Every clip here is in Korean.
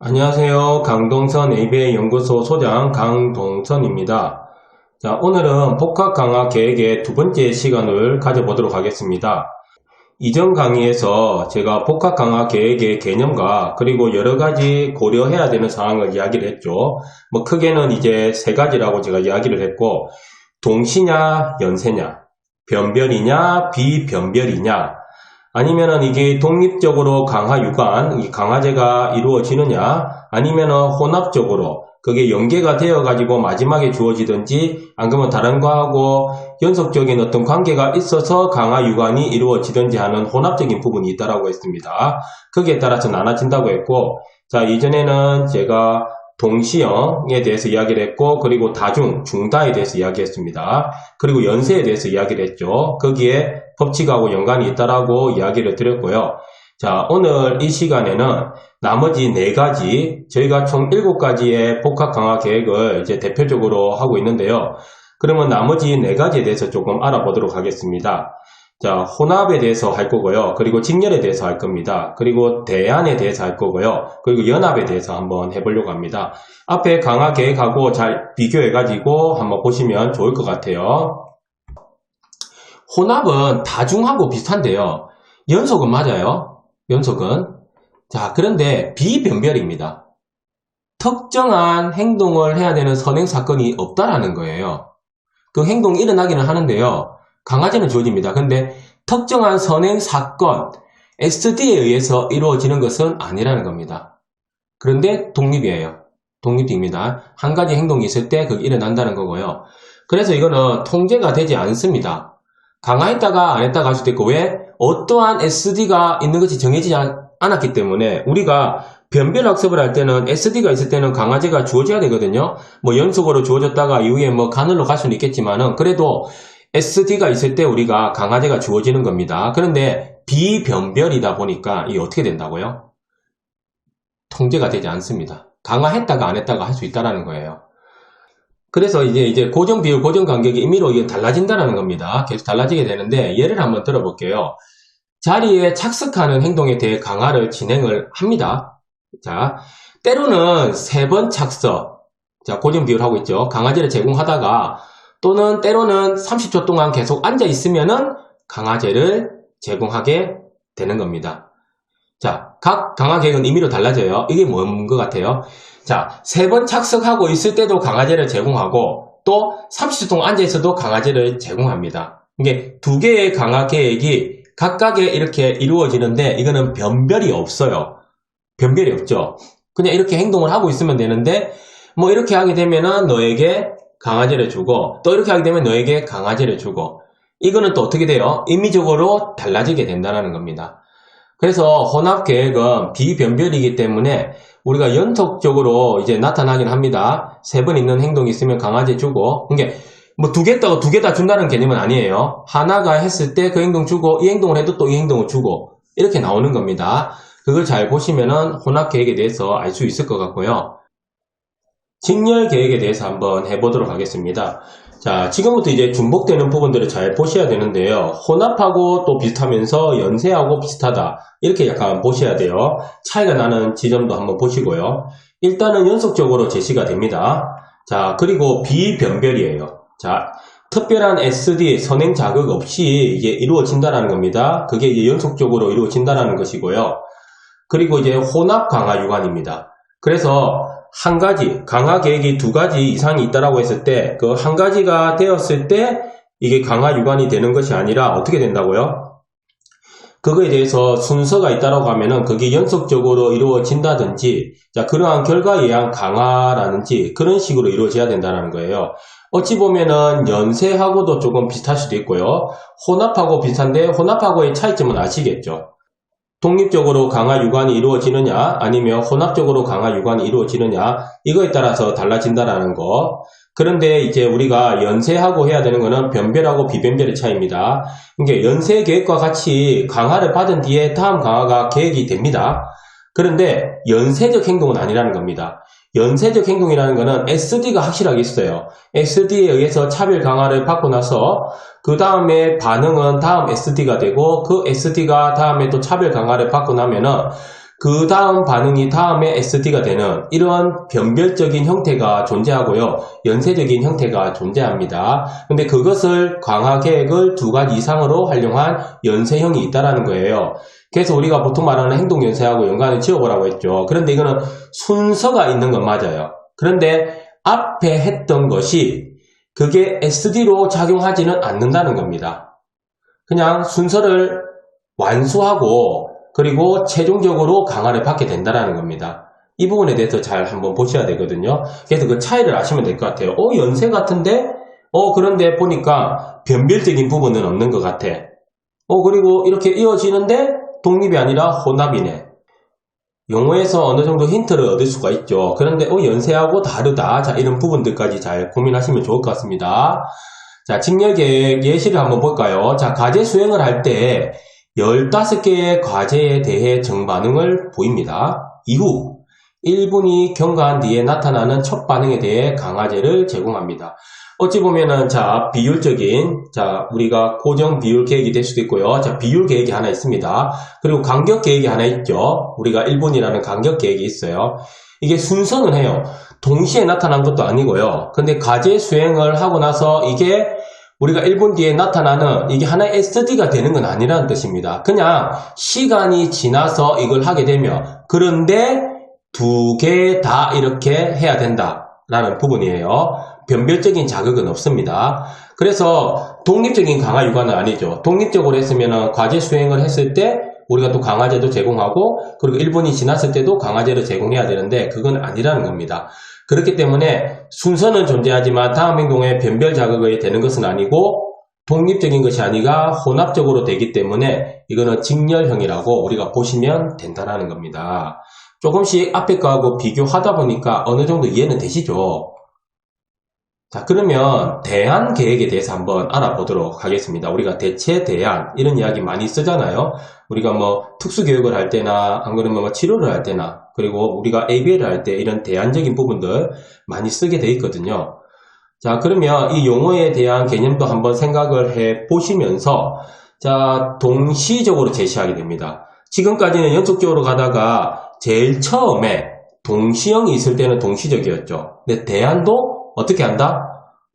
안녕하세요. 강동선 ABA 연구소 소장 강동선입니다. 자, 오늘은 복합 강화 계획의 두 번째 시간을 가져보도록 하겠습니다. 이전 강의에서 제가 복합 강화 계획의 개념과 그리고 여러 가지 고려해야 되는 사항을 이야기를 했죠. 뭐 크게는 이제 세 가지라고 제가 이야기를 했고 동시냐 연세냐 변별이냐 비변별이냐 아니면은 이게 독립적으로 강화 유관, 강화제가 이루어지느냐, 아니면은 혼합적으로 그게 연계가 되어 가지고 마지막에 주어지든지, 안 그러면 다른 거하고 연속적인 어떤 관계가 있어서 강화 유관이 이루어지든지 하는 혼합적인 부분이 있다라고 했습니다. 거기에 따라서 나눠진다고 했고, 자, 이전에는 제가 동시형에 대해서 이야기를 했고 그리고 다중, 중다에 대해서 이야기했습니다. 그리고 연세에 대해서 이야기를 했죠. 거기에 법칙하고 연관이 있다라고 이야기를 드렸고요. 자, 오늘 이 시간에는 나머지 네 가지, 저희가 총 일곱 가지의 복합 강화 계획을 이제 대표적으로 하고 있는데요. 그러면 나머지 네 가지에 대해서 조금 알아보도록 하겠습니다. 자, 혼합에 대해서 할 거고요. 그리고 직렬에 대해서 할 겁니다. 그리고 대안에 대해서 할 거고요. 그리고 연합에 대해서 한번 해보려고 합니다. 앞에 강화 계획하고 잘 비교해가지고 한번 보시면 좋을 것 같아요. 혼합은 다중하고 비슷한데요. 연속은 맞아요. 연속은. 자, 그런데 비변별입니다. 특정한 행동을 해야 되는 선행 사건이 없다라는 거예요. 그 행동이 일어나기는 하는데요. 강화제는 주어집니다. 근데 특정한 선행 사건, SD에 의해서 이루어지는 것은 아니라는 겁니다. 그런데 독립이에요. 독립입니다. 한 가지 행동이 있을 때 그게 일어난다는 거고요. 그래서 이거는 통제가 되지 않습니다. 강화했다가 안 했다가 할 수도 있고 왜? 어떠한 SD가 있는 것이 정해지지 않았기 때문에 우리가 변별 학습을 할 때는 SD가 있을 때는 강화제가 주어져야 되거든요. 뭐 연속으로 주어졌다가 이후에 뭐 간헐로 갈 수는 있겠지만은 그래도 SD가 있을 때 우리가 강화제가 주어지는 겁니다. 그런데 비변별이다 보니까 이게 어떻게 된다고요? 통제가 되지 않습니다. 강화했다가 안 했다가 할 수 있다는 거예요. 그래서 이제 이제 고정 비율, 고정 간격이 임의로 이게 달라진다는 겁니다. 계속 달라지게 되는데 예를 한번 들어볼게요. 자리에 착석하는 행동에 대해 강화를 진행을 합니다. 자, 때로는 세 번 착석, 자 고정 비율 하고 있죠. 강화제를 제공하다가 또는 때로는 30초 동안 계속 앉아 있으면은 강화제를 제공하게 되는 겁니다. 자, 각 강화 계획은 임의로 달라져요. 이게 뭔 것 같아요? 자, 세 번 착석하고 있을 때도 강화제를 제공하고 또 30초 동안 앉아 있어도 강화제를 제공합니다. 이게 두 개의 강화 계획이 각각에 이렇게 이루어지는데 이거는 변별이 없어요. 변별이 없죠. 그냥 이렇게 행동을 하고 있으면 되는데 뭐 이렇게 하게 되면은 너에게 강화제를 주고 또 이렇게 하게 되면 너에게 강화제를 주고 이거는 또 어떻게 돼요? 임의적으로 달라지게 된다는 겁니다. 그래서 혼합 계획은 비변별이기 때문에 우리가 연속적으로 이제 나타나긴 합니다. 세 번 있는 행동이 있으면 강화제 주고 이게 뭐 두개 있다고 두 개 다 준다는 개념은 아니에요. 하나가 했을 때 그 행동 주고 이 행동을 해도 또 이 행동을 주고 이렇게 나오는 겁니다. 그걸 잘 보시면은 혼합 계획에 대해서 알 수 있을 것 같고요. 직렬 계획에 대해서 한번 해보도록 하겠습니다. 자, 지금부터 이제 중복되는 부분들을 잘 보셔야 되는데요. 혼합하고 또 비슷하면서 연세하고 비슷하다. 이렇게 약간 보셔야 돼요. 차이가 나는 지점도 한번 보시고요. 일단은 연속적으로 제시가 됩니다. 자, 그리고 비변별이에요. 자, 특별한 SD 선행 자극 없이 이게 이루어진다는 겁니다. 그게 이제 연속적으로 이루어진다는 것이고요. 그리고 이제 혼합 강화 유관입니다. 그래서 한 가지, 강화 계획이 두 가지 이상이 있다라고 했을 때, 그 한 가지가 되었을 때, 이게 강화 유관이 되는 것이 아니라 어떻게 된다고요? 그거에 대해서 순서가 있다라고 하면은 그게 연속적으로 이루어진다든지, 자, 그러한 결과에 의한 강화라든지 그런 식으로 이루어져야 된다는 거예요. 어찌 보면은 연세하고도 조금 비슷할 수도 있고요. 혼합하고 비슷한데 혼합하고의 차이점은 아시겠죠? 독립적으로 강화 유관이 이루어지느냐 아니면 혼합적으로 강화 유관이 이루어지느냐 이거에 따라서 달라진다라는 거. 그런데 이제 우리가 연세하고 해야 되는 거는 변별하고 비변별의 차이입니다. 이게 연세 계획과 같이 강화를 받은 뒤에 다음 강화가 계획이 됩니다. 그런데 연세적 행동은 아니라는 겁니다 연세적 행동이라는 것은 SD가 확실하게 있어요. SD에 의해서 차별 강화를 받고 나서 그 다음에 반응은 다음 SD가 되고 그 SD가 다음에 또 차별 강화를 받고 나면은 그 다음 반응이 다음에 SD가 되는 이런 변별적인 형태가 존재하고요. 연쇄적인 형태가 존재합니다. 근데 그것을 강화 계획을 두 가지 이상으로 활용한 연쇄형이 있다라는 거예요. 그래서 우리가 보통 말하는 행동 연쇄하고 연관을 지어보라고 했죠. 그런데 이거는 순서가 있는 건 맞아요. 그런데 앞에 했던 것이 그게 SD로 작용하지는 않는다는 겁니다. 그냥 순서를 완수하고 그리고 최종적으로 강화를 받게 된다는 겁니다. 이 부분에 대해서 잘 한번 보셔야 되거든요. 그래서 그 차이를 아시면 될 것 같아요. 어, 연쇄 같은데? 어, 그런데 보니까 변별적인 부분은 없는 것 같아. 어, 그리고 이렇게 이어지는데 독립이 아니라 혼합이네. 용어에서 어느 정도 힌트를 얻을 수가 있죠. 그런데 어, 연쇄하고 다르다. 자, 이런 부분들까지 잘 고민하시면 좋을 것 같습니다. 자, 직렬계획 예시를 한번 볼까요? 자, 과제 수행을 할 때 15개의 과제에 대해 정반응을 보입니다. 이후 1분이 경과한 뒤에 나타나는 첫 반응에 대해 강화제를 제공합니다. 어찌 보면은 자 비율적인 자 우리가 고정 비율 계획이 될 수도 있고요. 자 비율 계획이 하나 있습니다. 그리고 간격 계획이 하나 있죠. 우리가 1분이라는 간격 계획이 있어요. 이게 순서는 해요. 동시에 나타난 것도 아니고요. 근데 과제 수행을 하고 나서 이게 우리가 1분 뒤에 나타나는 이게 하나의 SD가 되는 건 아니라는 뜻입니다. 그냥 시간이 지나서 이걸 하게 되면 그런데 두 개 다 이렇게 해야 된다라는 부분이에요. 변별적인 자극은 없습니다. 그래서 독립적인 강화 육아는 아니죠. 독립적으로 했으면 과제 수행을 했을 때 우리가 또 강화제도 제공하고 그리고 1분이 지났을 때도 강화제를 제공해야 되는데 그건 아니라는 겁니다. 그렇기 때문에 순서는 존재하지만 다음 행동에 변별 자극이 되는 것은 아니고 독립적인 것이 아니라 혼합적으로 되기 때문에 이거는 직렬형이라고 우리가 보시면 된다는 겁니다. 조금씩 앞에 거하고 비교하다 보니까 어느 정도 이해는 되시죠? 자, 그러면 대안 계획에 대해서 한번 알아보도록 하겠습니다. 우리가 대체 대안 이런 이야기 많이 쓰잖아요. 우리가 뭐 특수 교육을 할 때나 안 그러면 뭐 치료를 할 때나 그리고 우리가 ABL을 할 때 이런 대안적인 부분들 많이 쓰게 돼 있거든요. 자, 그러면 이 용어에 대한 개념도 한번 생각을 해 보시면서 자, 동시적으로 제시하게 됩니다. 지금까지는 연속적으로 가다가 제일 처음에 동시형이 있을 때는 동시적이었죠. 근데 대안도 어떻게 한다?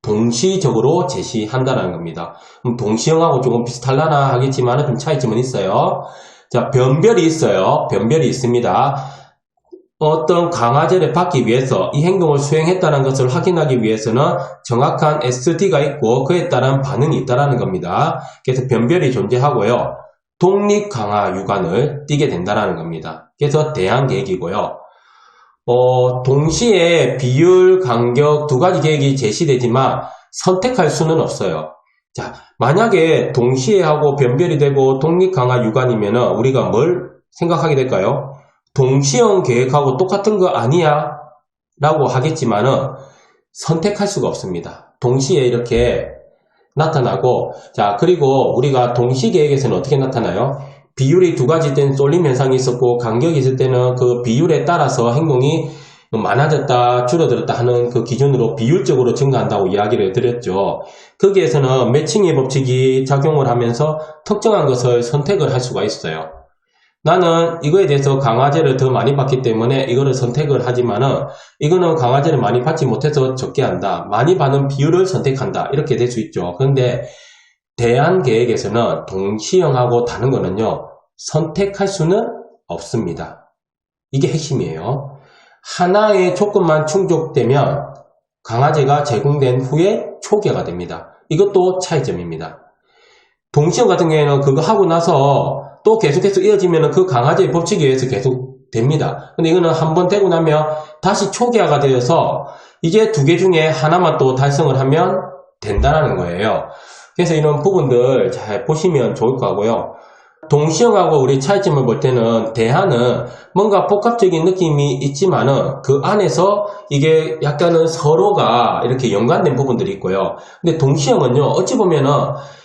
동시적으로 제시한다는 겁니다. 동시형하고 조금 비슷할라나 하겠지만 좀 차이점은 있어요. 자, 변별이 있어요. 변별이 있습니다. 어떤 강화제를 받기 위해서 이 행동을 수행했다는 것을 확인하기 위해서는 정확한 SD가 있고 그에 따른 반응이 있다는 겁니다. 그래서 변별이 존재하고요. 독립 강화 유관을 띠게 된다는 겁니다. 그래서 대안 계획이고요. 어, 동시에 비율, 간격 두 가지 계획이 제시되지만 선택할 수는 없어요. 자, 만약에 동시에 하고 변별이 되고 독립 강화 유관이면 우리가 뭘 생각하게 될까요? 동시형 계획하고 똑같은 거 아니야? 라고 하겠지만은 선택할 수가 없습니다. 동시에 이렇게 나타나고 자 그리고 우리가 동시 계획에서는 어떻게 나타나요? 비율이 두 가지 된 쏠림 현상이 있었고 간격이 있을 때는 그 비율에 따라서 행동이 많아졌다 줄어들었다 하는 그 기준으로 비율적으로 증가한다고 이야기를 드렸죠. 거기에서는 매칭의 법칙이 작용을 하면서 특정한 것을 선택을 할 수가 있어요. 나는 이거에 대해서 강화제를 더 많이 받기 때문에 이거를 선택을 하지만은 이거는 강화제를 많이 받지 못해서 적게 한다. 많이 받는 비율을 선택한다. 이렇게 될 수 있죠. 그런데 대안 계획에서는 동시형하고 다른 거는요. 선택할 수는 없습니다. 이게 핵심이에요. 하나의 조건만 충족되면 강화제가 제공된 후에 초기화가 됩니다. 이것도 차이점입니다. 동시형 같은 경우에는 그거 하고 나서 또 계속해서 이어지면 그 강화제의 법칙에 의해서 계속 됩니다. 근데 이거는 한 번 되고 나면 다시 초기화가 되어서 이제 두 개 중에 하나만 또 달성을 하면 된다는 거예요. 그래서 이런 부분들 잘 보시면 좋을 거고요. 동시형하고 우리 차이점을 볼 때는 대하는 뭔가 복합적인 느낌이 있지만은 그 안에서 이게 약간은 서로가 이렇게 연관된 부분들이 있고요. 근데 동시형은요, 어찌 보면은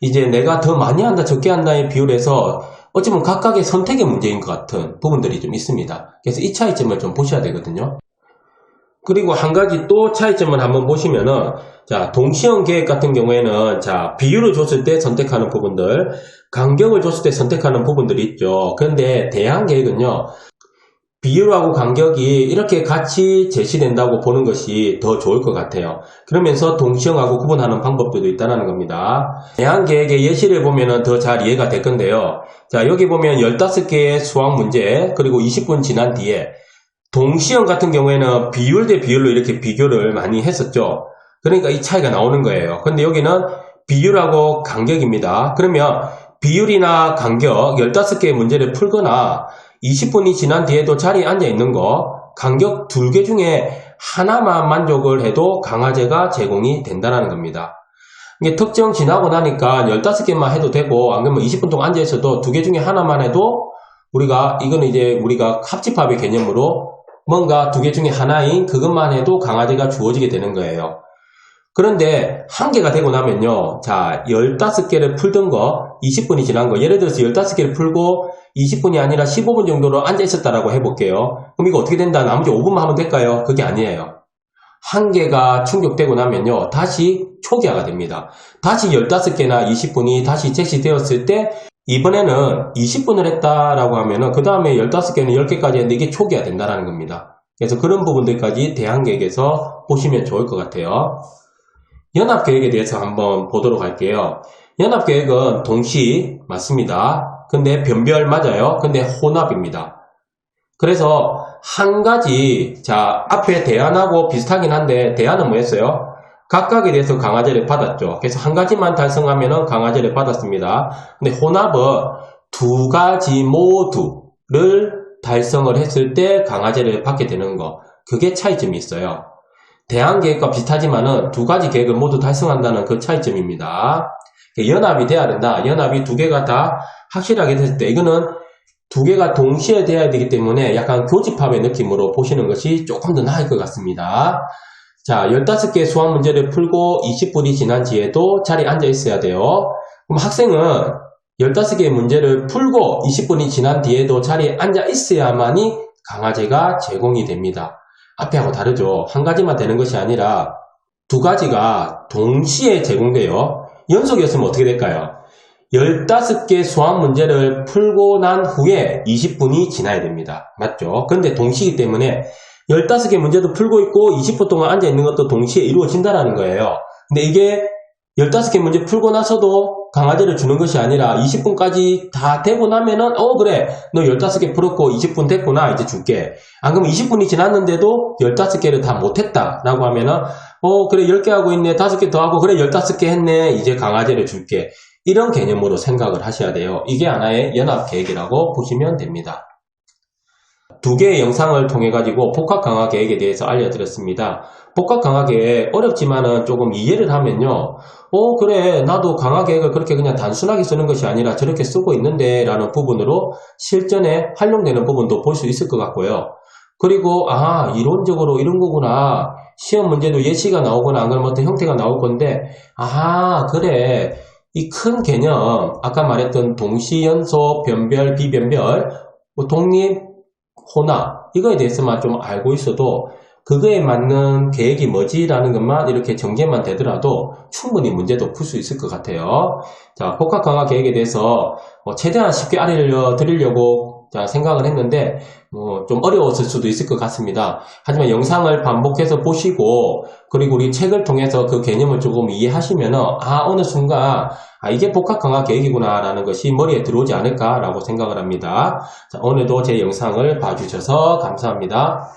이제 내가 더 많이 한다, 적게 한다의 비율에서 어찌 보면 각각의 선택의 문제인 것 같은 부분들이 좀 있습니다. 그래서 이 차이점을 좀 보셔야 되거든요. 그리고 한 가지 또 차이점을 한번 보시면은 자 동시형 계획 같은 경우에는 자 비율을 줬을 때 선택하는 부분들 간격을 줬을 때 선택하는 부분들이 있죠. 그런데 대항 계획은요 비율하고 간격이 이렇게 같이 제시된다고 보는 것이 더 좋을 것 같아요. 그러면서 동시형하고 구분하는 방법들도 있다는 겁니다. 대항계획의 예시를 보면 더 잘 이해가 될 건데요. 자, 여기 보면 15개의 수학 문제, 그리고 20분 지난 뒤에 동시형 같은 경우에는 비율 대 비율로 이렇게 비교를 많이 했었죠. 그러니까 이 차이가 나오는 거예요. 근데 여기는 비율하고 간격입니다. 그러면 비율이나 간격 15개의 문제를 풀거나 20분이 지난 뒤에도 자리에 앉아 있는 거 간격 두 개 중에 하나만 만족을 해도 강화제가 제공이 된다는 겁니다. 이게 특정 지나고 나니까 15개만 해도 되고 안 그러면 20분 동안 앉아 있어도 두 개 중에 하나만 해도 우리가 이거는 이제 우리가 합집합의 개념으로 뭔가 두 개 중에 하나인 그것만 해도 강화제가 주어지게 되는 거예요. 그런데 한 개가 되고 나면요. 자, 15개를 풀던 거, 20분이 지난 거, 예를 들어서 15개를 풀고 20분이 아니라 15분 정도로 앉아 있었다라고 해볼게요. 그럼 이거 어떻게 된다? 나머지 5분만 하면 될까요? 그게 아니에요. 한 개가 충족되고 나면요. 다시 초기화가 됩니다. 다시 15개나 20분이 다시 제시되었을 때 이번에는 20분을 했다라고 하면은 그 다음에 15개는 10개까지 했는데 이게 초기화 된다는 겁니다. 그래서 그런 부분들까지 대항계획에서 보시면 좋을 것 같아요. 연합계획에 대해서 한번 보도록 할게요. 연합계획은 동시 맞습니다. 근데 변별 맞아요. 근데 혼합입니다. 그래서 한 가지 자 앞에 대안하고 비슷하긴 한데 대안은 뭐였어요? 각각에 대해서 강화제를 받았죠. 그래서 한 가지만 달성하면 강화제를 받았습니다. 근데 혼합은 두 가지 모두를 달성을 했을 때 강화제를 받게 되는 거. 그게 차이점이 있어요. 대안 계획과 비슷하지만은 두 가지 계획을 모두 달성한다는 그 차이점입니다. 연합이 돼야 된다. 연합이 두 개가 다 확실하게 됐을 때 이거는 두 개가 동시에 돼야 되기 때문에 약간 교집합의 느낌으로 보시는 것이 조금 더 나을 것 같습니다. 자, 15개 수학 문제를 풀고 20분이 지난 뒤에도 자리에 앉아 있어야 돼요. 그럼 학생은 15개의 문제를 풀고 20분이 지난 뒤에도 자리에 앉아 있어야만이 강화제가 제공이 됩니다. 앞에하고 다르죠. 한 가지만 되는 것이 아니라 두 가지가 동시에 제공돼요. 연속이었으면 어떻게 될까요? 15개 수학 문제를 풀고 난 후에 20분이 지나야 됩니다. 맞죠? 근데 동시이기 때문에 15개 문제도 풀고 있고 20분 동안 앉아 있는 것도 동시에 이루어진다는 거예요. 근데 이게 15개 문제 풀고 나서도 강화제를 주는 것이 아니라 20분까지 다 되고 나면은 어 그래. 너 15개 풀었고 20분 됐구나. 이제 줄게. 안 그러면 20분이 지났는데도 15개를 다 못했다. 라고 하면은 어 그래 10개 하고 있네. 5개 더 하고 그래 15개 했네. 이제 강화제를 줄게. 이런 개념으로 생각을 하셔야 돼요. 이게 하나의 연합 계획이라고 보시면 됩니다. 두 개의 영상을 통해 가지고 복합 강화 계획에 대해서 알려드렸습니다. 복합 강화 계획 어렵지만은 조금 이해를 하면요. 어 그래. 나도 강화 계획을 그렇게 그냥 단순하게 쓰는 것이 아니라 저렇게 쓰고 있는데 라는 부분으로 실전에 활용되는 부분도 볼 수 있을 것 같고요. 그리고 아 이론적으로 이런 거구나. 시험 문제도 예시가 나오거나 안 그러면 어떤 형태가 나올 건데 아 그래. 이 큰 개념 아까 말했던 동시연소 변별 비변별 뭐 독립 혼합 이거에 대해서만 좀 알고 있어도 그거에 맞는 계획이 뭐지라는 것만 이렇게 정제만 되더라도 충분히 문제도 풀 수 있을 것 같아요. 자, 복합 강화 계획에 대해서 뭐 최대한 쉽게 알려드리려고 생각을 했는데 뭐좀 어려웠을 수도 있을 것 같습니다. 하지만 영상을 반복해서 보시고 그리고 우리 책을 통해서 그 개념을 조금 이해하시면 아 어느 순간 아 이게 복합 강화 계획이구나 라는 것이 머리에 들어오지 않을까 라고 생각을 합니다. 자, 오늘도 제 영상을 봐주셔서 감사합니다.